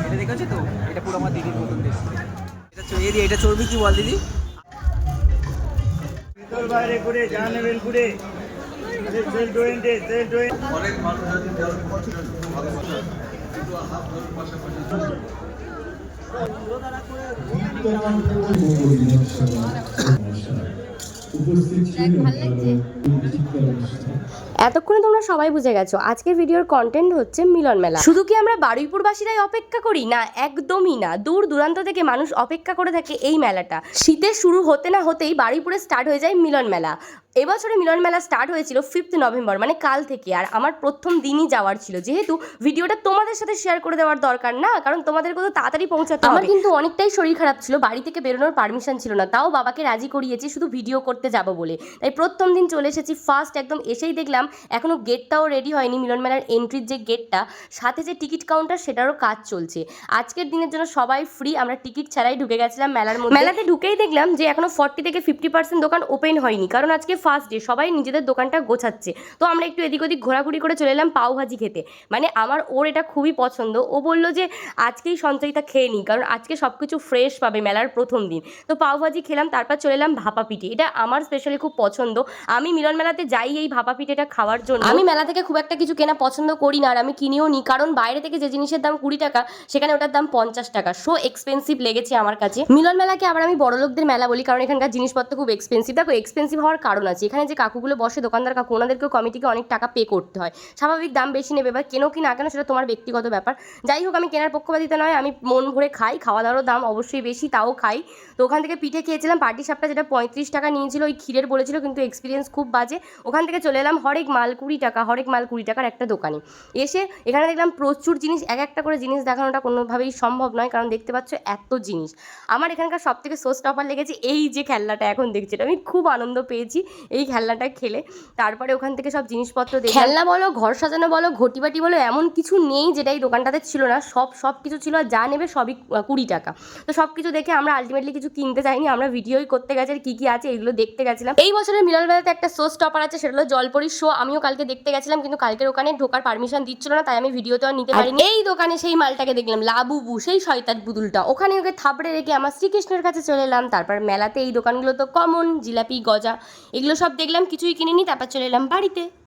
এটা দেখেছ তো? এটা পুরো আমার দিদির মতন দেখতে। এটা চ- এই এটা চর্বি কি বল দিদি? ভিতর বাইরে ঘুরে যা নেবেন ঘুরে। অনেক মানুষ আছে যারা ভালোবাসে। কিন্তু হাত ধরে পাশাপাশি উপস্থিত ছিলেন এতক্ষণে তোমরা সবাই বুঝে গেছো আজকের ভিডিওর কন্টেন্ট হচ্ছে মিলন মেলা। শুধু কি আমরা বারুইপুরবাসীরাই অপেক্ষা করি? না একদমই না। দূর দূরান্ত থেকে মানুষ অপেক্ষা করে থাকে এই মেলাটা। শীতের শুরু হতে না হতেই বারুইপুরে স্টার্ট হয়ে যায় মিলন মেলা। এবছরে মিলন মেলা স্টার্ট হয়েছিল ফিফথ নভেম্বর মানে কাল থেকে। আর আমার প্রথম দিনই যাওয়ার ছিল। যেহেতু ভিডিওটা তোমাদের সাথে শেয়ার করে দেওয়ার দরকার না কারণ তোমাদেরকে তো তাড়াতাড়ি পৌঁছাতে আমার কিন্তু অনেকটাই শরীর খারাপ ছিল বাড়ি থেকে বেরোনোর পারমিশন ছিল না তাও বাবাকে রাজি করিয়েছি শুধু ভিডিও করতে যাব বলে। তাই প্রথম দিন চলে এসেছি ফার্স্ট একদম এসেই দেখলাম এখনও গেটটাও রেডি হয়নি মিলন মেলার এন্ট্রির যে গেটটা সাথে যে টিকিট কাউন্টার সেটারও কাজ চলছে। আজকের দিনের জন্য সবাই ফ্রি আমরা টিকিট ছাড়াই ঢুকে গেছিলাম মেলার মধ্যে। মেলাতে ঢুকেই দেখলাম যে এখনও ফর্টি থেকে ফিফটি পার্সেন্ট দোকান ওপেন হয়নি কারণ আজকে ফার্স্ট ডে সবাই নিজেদের দোকানটা গোছাচ্ছে। তো আমরা একটু এদিক ওদিক ঘোরাঘুরি করে চলে এলাম পাও ভাজি খেতে। মানে আমার ওর এটা খুবই পছন্দ। ও বলল যে, আজকেই সঞ্চয়িতা খেয়ে নিই কারণ আজকে সব কিছু ফ্রেশ পাবে মেলার প্রথম দিন। তো পাও ভাজি খেলাম, তারপর চলে এলাম ভাপা পিঠে। এটা আমার স্পেশালি খুব পছন্দ। আমি মিলন মেলাতে যাই এই ভাপা পিঠেটা খাওয়ার জন্য। আমি মেলা থেকে খুব একটা কিছু কেনা পছন্দ করি না আর আমি কিনেও নিই কারণ বাইরে থেকে যে জিনিসের দাম কুড়ি টাকা, সেখানে ওটার দাম পঞ্চাশ টাকা। সো এক্সপেন্সিভ লেগেছে আমার কাছে। মিলন মেলাকে আবার আমি বড়লোকদের মেলা বলি, কারণ এখানকার জিনিসপত্র খুব এক্সপেন্সিভ দেখো এক্সপেন্সিভ হওয়ার কারণ আছে। এখানে যে কাকুগুলো বসে, দোকানদার কাকু, ওনাদেরকেও কমিটিকে অনেক টাকা পে করতে হয়। স্বাভাবিক দাম বেশি নেবে এবার কেনো কি না কেন সেটা তোমার ব্যক্তিগত ব্যাপার। যাই হোক, আমি কেনার পক্ষপাতিতা নয়, আমি মন ভরে খাই খাওয়া দাওয়ারও দাম অবশ্যই বেশি, তাও খাই। তো ওখান থেকে পিঠে খেয়েছিলাম, পার্টি সাপটা যেটা পঁয়ত্রিশ টাকা নিয়েছিল, ওই ক্ষীরের বলেছিল, কিন্তু এক্সপিরিয়েন্স খুব বাজে। ওখান থেকে চলে এলাম হরেক মাল কুড়ি টাকা, হরেক মাল কুড়ি টাকার একটা দোকানে। এসে এখানে দেখলাম প্রচুর জিনিস, এক একটা করে জিনিস দেখানোটা কোনোভাবেই সম্ভব নয়, কারণ দেখতে পাচ্ছ এত জিনিস। আমার এখানকার সব থেকে সোস টপার লেগেছে, এই যে খেলনাটা এখন দেখছি আমি খুব আনন্দ পেয়েছি। এই খেলনাটা খেলে। তারপরে ওখান থেকে সব জিনিসপত্র দেখে খেলনা বলো ঘর সাজানো বলো ঘটি বাটি বলো এমন কিছু নেই যেটা এই দোকানটাতে ছিল না। সব সব কিছু ছিল আর যা নেবে সবই কুড়ি টাকা। তো সব কিছু দেখে আমরা আলটিমেটলি কিছু কিনতে চাইনি। আমরা ভিডিওই করতে গেছি আর কি কি আছে এগুলো দেখতে গেছিলাম। এই বছরের মিলন মেলাতে একটা শো স্টপার আছে সেটা হলো জলপরি শো আমিও কালকে দেখতে গেছিলাম কিন্তু কালকের ওখানে ঢোকার পারমিশন দিচ্ছিল না তাই আমি ভিডিওতেও নিতে পারিনি। এই দোকানে সেই মালটাকে দেখলাম লাবুবু সেই শয়তান পুতুলটা। ওখানে ওকে থাপড়ে রেখে আমার শ্রীকৃষ্ণের কাছে চলে এলাম। তারপর মেলাতে এই দোকানগুলো তো কমন জিলাপি গজা এগুলো সব দেখলাম কিছুই কিনিনি তারপর চলে এলাম বাড়িতে।